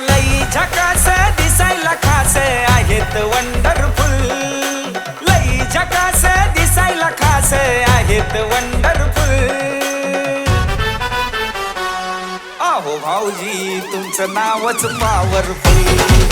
लई झकास दिसायला खास आहेत वंडरफुल. लई झकास दिसायला खास आहेत वंडरफुल. आहो भाऊजी तुमचं नावच पॉवरफुल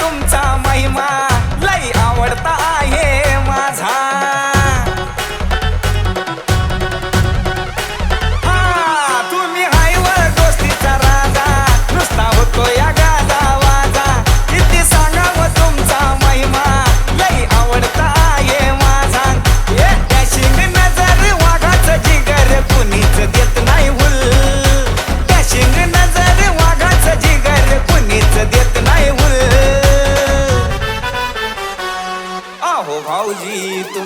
तुमचा महिमा.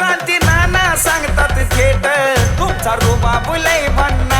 क्रांती नाना सांगतात थेट. तुमचा रुबा बुलय भन्ना.